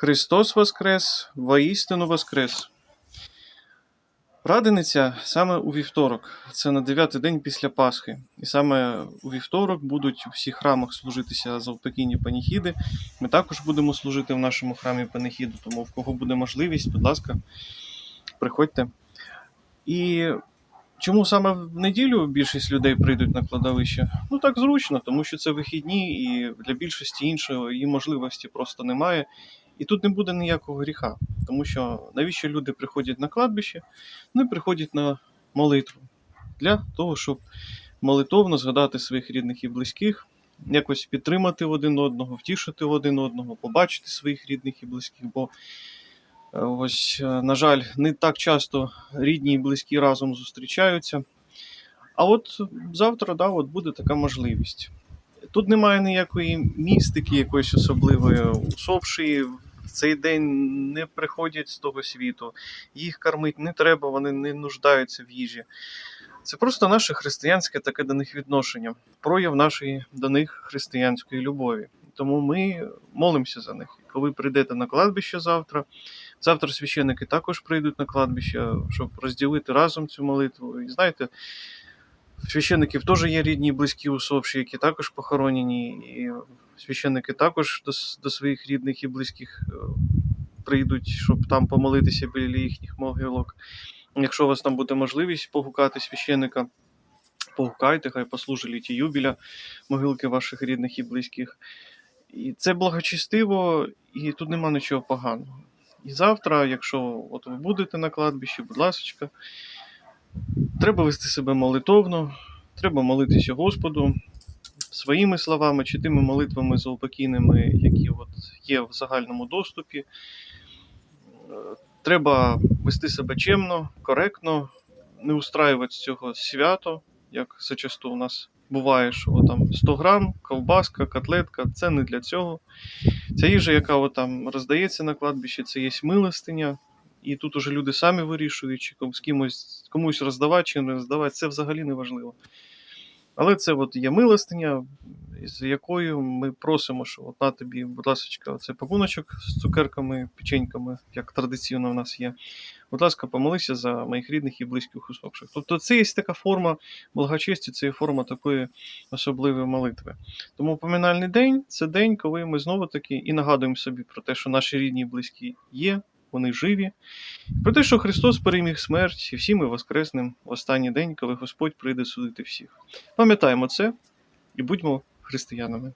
Христос Воскрес, воістину Воскрес. Радениця саме у вівторок, це на дев'ятий день після Пасхи. І саме у вівторок будуть у всіх храмах служитися завтокінні паніхіди. Ми також будемо служити в нашому храмі паніхіду, тому в кого буде можливість, будь ласка, приходьте. І чому саме в неділю більшість людей прийдуть на кладовище? Ну так зручно, тому що це вихідні, і для більшості іншої її можливості просто немає. І тут не буде ніякого гріха, тому що навіщо люди приходять на кладбище? Вони приходять на молитву для того, щоб молитовно згадати своїх рідних і близьких, якось підтримати один одного, втішити один одного, побачити своїх рідних і близьких. Бо е, ось, е, на жаль, не так часто рідні і близькі разом зустрічаються. А от завтра да, от буде така можливість. Тут немає ніякої містики, якоїсь особливої. Усопші цей день не приходять з того світу, їх кормить не треба, вони не нуждаються в їжі. Це просто наше християнське таке до них відношення, прояв нашої до них християнської любові. Тому ми молимося за них. Коли прийдете на кладбище завтра, завтра священники також прийдуть на кладбище, щоб розділити разом цю молитву. І знаєте, священників теж є рідні і близькі усопші, які також похоронені, і священники також до, до своїх рідних і близьких е, прийдуть, щоб там помолитися біля їхніх могилок. Якщо у вас там буде можливість погукати священника, погукайте, хай послужить літію біля могилки ваших рідних і близьких. І це благочестиво, і тут нема нічого поганого. І завтра, якщо от ви будете на кладбищі, будь ласка, треба вести себе молитовно, треба молитися Господу своїми словами чи тими молитвами заупокійними, які от є в загальному доступі. Е, Треба вести себе чемно, коректно, не устраювати з цього свято, як зачасту у нас буває, що там 100 грам, ковбаска, котлетка це не для цього. Ця їжа, яка от там роздається на кладбищі, це є милостиня. І тут уже люди самі вирішують, чи з кимось комусь роздавати чи не роздавати, це взагалі не важливо. Але це от є милостиня, з якою ми просимо, що от на тобі, будь ласка, цей пакуночок з цукерками, печеньками, як традиційно в нас є. Будь ласка, помолися за моїх рідних і близьких усопших. Тобто це є така форма благочесті, це є форма такої особливої молитви. Тому поминальний день це день, коли ми знову таки і нагадуємо собі про те, що наші рідні і близькі є, вони живі. Про те, що Христос переміг смерть, і всі ми воскреснем в останній день, коли Господь прийде судити всіх. Пам'ятаємо це і будьмо християнами.